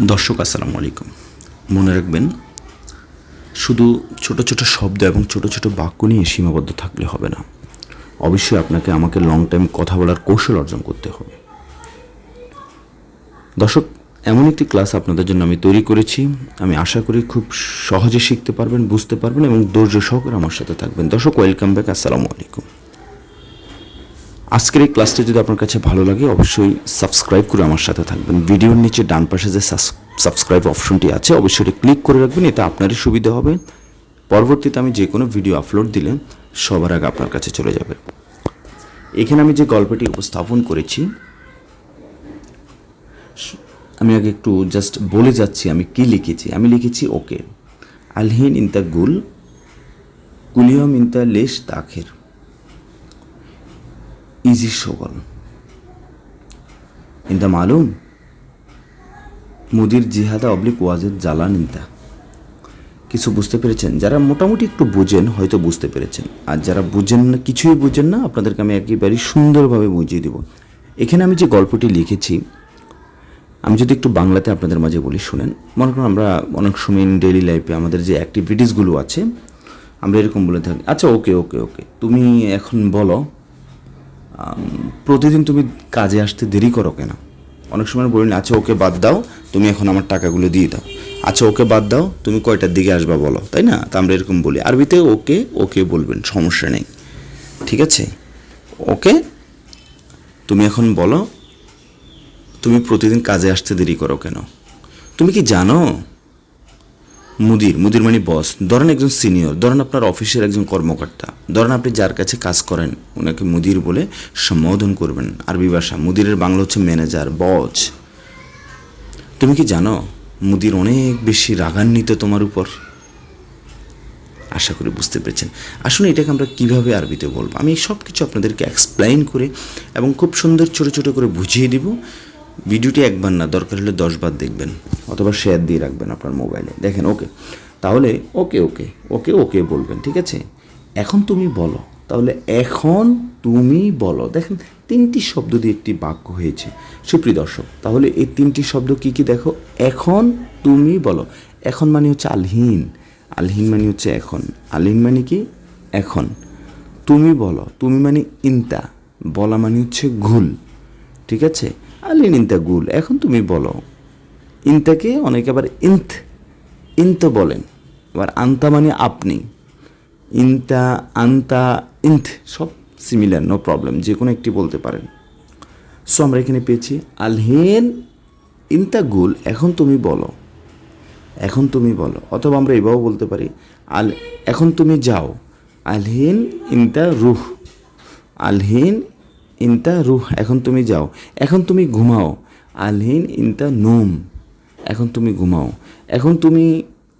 দর্শক, আসসালামু আলাইকুম। মনে রাখবেন, শুধু ছোট ছোট শব্দ এবং ছোট ছোট বাক্য নিয়ে সীমাবদ্ধ থাকলে হবে না। অবশ্যই আপনাকে আমাকে লং টাইম কথা বলার কৌশল অর্জন করতে হবে। দর্শক, এমন একটি ক্লাস আপনাদের জন্য আমি তৈরি করেছি। আমি আশা করি খুব সহজে শিখতে পারবেন, বুঝতে পারবেন এবং ধৈর্য সহকারে আমার সাথে থাকবেন। দর্শক ওয়েলকাম ব্যাক আসসালামু আলাইকুম। আজকের এই ক্লাসটি যদি আপনার কাছে ভালো লাগে, অবশ্যই সাবস্ক্রাইব করে আমার সাথে থাকবেন। ভিডিওর নিচে ডান পাশে যে সাবস্ক্রাইব অপশনটি আছে, অবশ্যই ক্লিক করে রাখবেন, এতে আপনারই সুবিধা হবে। পরবর্তীতে আমি যে কোনো ভিডিও আপলোড দিলে সবার আগে আপনার কাছে চলে যাবে। এখানে আমি যে গল্পটি উপস্থাপন করেছি, আমি আগে একটু জাস্ট বলে যাচ্ছি, আমি কি লিখেছি? আমি লিখেছি, ওকে। আলহিন ইনতা গুল, কুলিয়ম ইনতা লেশ তাখের। ইজি সগল ইনতা মালুম মুদির জিহাদা অবলিক ওয়াজেদ জালান ইনতা কিছু বুঝতে পেরেছেন যারা মোটামুটি একটু বুঝেন হয়তো বুঝতে পেরেছেন আর যারা বুঝেন না কিছুই বুঝেন না আপনাদেরকে আমি একেবারেই সুন্দরভাবে বুঝিয়ে দেব এখানে আমি যে গল্পটি লিখেছি আমি যদি একটু বাংলাতে আপনাদের মাঝে বলি, শুনেন। মনে করুন আমরা অনেক সময় ডেইলি লাইফে আমাদের যে অ্যাক্টিভিটিসগুলো আছে, আমরা এরকম বলে থাকি। আচ্ছা ওকে ওকে ওকে তুমি এখন বলো প্রতিদিন তুমি কাজে আসতে দেরি করো কেন? অনেক সময় বলি না, আচ্ছা ওকে বাদ দাও তুমি এখন আমার টাকাগুলো দিয়ে দাও। আচ্ছা ওকে বাদ দাও তুমি কয়টার দিকে আসবা বলো? তাই না? তা আমরা এরকম বলি। আরবিতে ওকে ওকে বলবেন সমস্যা নেই। ঠিক আছে? ওকে তুমি এখন বলো তুমি প্রতিদিন কাজে আসতে দেরি করো কেন? তুমি কি জানো? মুদির মুদির মানে বস ধরেন একজন সিনিয়র ধরেন আপনার অফিসের একজন কর্মকর্তা। ধরেন আপনি যার কাছে কাজ করেন ওনাকে মুদির বলে সম্বোধন করবেন। আরবি ভাষা, মুদিরের বাংলা হচ্ছে ম্যানেজার বস তুমি কি জানো, মুদির অনেক বেশি রাগান্বিত তোমার উপর? আশা করি বুঝতে পেরেছেন। আসলে এটাকে আমরা কীভাবে আরবিতে বলব? আমি সব কিছু আপনাদেরকে এক্সপ্লেইন করে এবং খুব সুন্দর ছোট ছোট করে বুঝিয়ে দিব। ভিডিওটি একবার না, দরকার হলে দশবার দেখবেন, অথবা শেয়ার দিয়ে রাখবেন আপনার মোবাইলে দেখেন ওকে তাহলে ওকে ওকে ওকে ওকে বলবেন, ঠিক আছে? এখন তুমি বলো, তাহলে এখন তুমি বলো। দেখেন, তিনটি শব্দ দিয়ে একটি বাক্য হয়েছে। সুপ্রিয় দর্শক, তাহলে এই তিনটি শব্দ কি কি দেখো? এখন তুমি বলো। এখন মানে হচ্ছে আলহীন। আলহীন মানে হচ্ছে এখন। আলহীন মানে কি? এখন। তুমি বলো। তুমি মানে ইন্তা। বলা মানে হচ্ছে ঘুল। ঠিক আছে? আলিন ইনতা গুল, এখন তুমি বলো। ইনতাকে অনেকে আবার ইন্থ ইন্ত বলেন। আবার আন্তা মানে আপনি। ইনতা আন্তা, ইন্থ, সব সিমিলার নো প্রবলেম যে কোনো একটি বলতে পারেন। সো আমরা এখানে পেয়েছি আলহিন ইনতা গুল, এখন তুমি বলো। এখন তুমি বলো, অথবা আমরা এভাবেও বলতে পারি, আল, এখন তুমি যাও। আলহিন ইনতা রুহ। আলহিন ইনতা রুহ, এখন তুমি যাও। এখন তুমি ঘুমাও। আলহিন ইনতা নুম, এখন তুমি ঘুমাও। এখন তুমি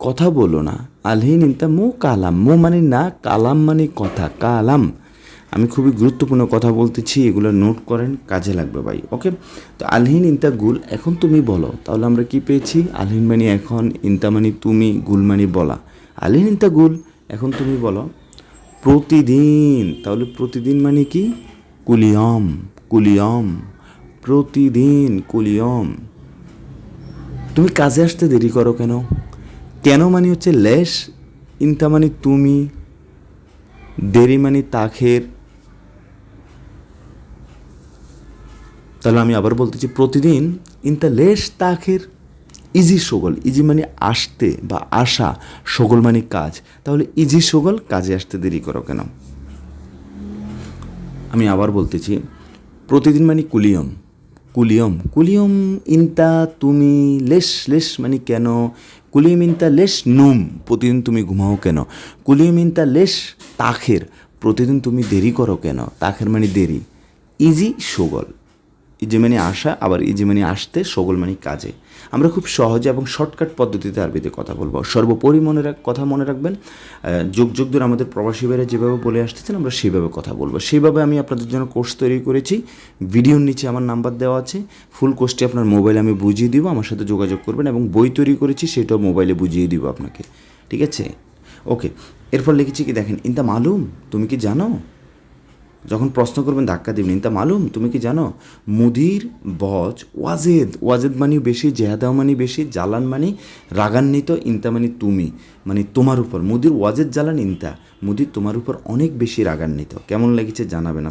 কথা বলো না। আলহিন ইনতা মো কালাম, মো মানে না, কালাম মানে কথা, কালাম। আমি খুবই গুরুত্বপূর্ণ কথা বলতেছি, এগুলো নোট করেন, কাজে লাগবে ভাই, ওকে? তো আলহিন ইনতা গুল, এখন তুমি বলো। তাহলে আমরা কি পেয়েছি? আলহিন মানে এখন, ইনতা মানে তুমি, গুল মানে বলা। আলহিন ইনতা গুল, এখন তুমি বলো। প্রতিদিন, তাহলে প্রতিদিন মানে কি? কুলিয়ম কুলিয়ম, প্রতিদিন কুলিয়ম। তুমি কাজে আসতে দেরি করো কেন? কেন মানে হচ্ছে লেশ, ইনতা মানে তুমি, দেরি মানে তাখের। তাহলে আমি আবার বলতেছি, প্রতিদিন ইনতা লেশ, তাখের, ইজি সগল। ইজি মানে আসতে বা আসা, সগল মানে কাজ। তাহলে ইজি সগল কাজে আসতে দেরি করো কেন? আমি আবার বলতেছি, প্রতিদিন মানে কুলিয়ম। কুলিয়ম কুলিয়ম ইনতা তুমি লেশ লেশ মানে কেন? কুলিয়ম ইনতা লেশ নুম, প্রতিদিন তুমি ঘুমাও কেন? কুলিয়ম ইনতা লেশ তাখের, প্রতিদিন তুমি দেরি করো কেন? তাখের মানে দেরি। ইজি সগল। ইজি মানে আসা, আবার ইজি মানে আসতে সগল মানে কাজে। আমরা খুব সহজে এবং শর্টকাট পদ্ধতিতে আরবিতে কথা বলব। সর্বোপরি মনে রাখ, কথা মনে রাখবেন যুগ যুগ ধরে আমাদের প্রবাসী ভাইরা যেভাবে বলে আসতেছেন, আমরা সেভাবে কথা বলব। সেইভাবে আমি আপনাদের জন্য কোর্স তৈরি করেছি। ভিডিওর নিচে আমার নাম্বার দেওয়া আছে। ফুল কোর্সটি আপনার মোবাইলে আমি বুঝিয়ে দিব, আমার সাথে যোগাযোগ করবেন এবং বই তৈরি করেছি, সেটাও মোবাইলে বুঝিয়ে দিব আপনাকে। ঠিক আছে? ওকে এরপর লিখেছি কি, দেখেন ইনতা মালুম, তুমি কি জানো? যখন প্রশ্ন করবেন ধাক্কা দিবেন তা মালুম, তুমি কি জানো? মুদির বজ ওয়াজেদ ওয়াজেদ মানি বেশি, জেহাদাও মানি বেশি, জালান মানি রাগান্বিত, ইনতা মানি তুমি মানে তোমার উপর। মুদির ওয়াজেদ জ্বালান ইনতা মুদির তোমার উপর অনেক বেশি রাগান্বিত। কেমন লেগেছে জানাবেন